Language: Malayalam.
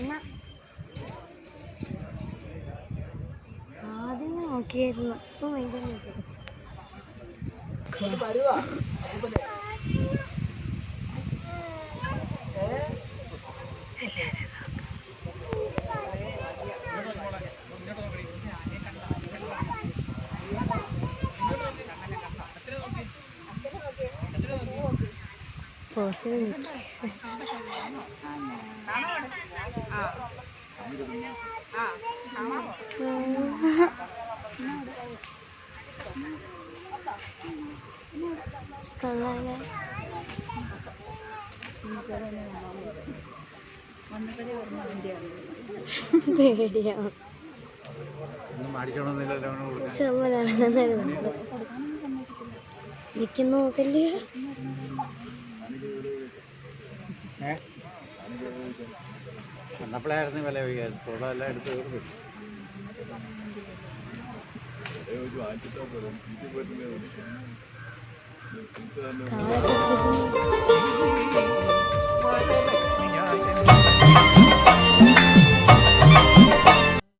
കണ്ണ ആദ്യം നോക്കിയായിരുന്നു. ഇപ്പം ഭയങ്കര പോസിൽ നിൽക്കി കൊള്ളാല്ലേ പേടിയാവും എനിക്ക് നോക്കല്ലേ വന്നപ്പോഴായിരുന്നു വില ചോദിക്കാൻ ഇപ്പോഴും എല്ലാം എടുത്ത് തീർന്നു. കാളൊക്കെ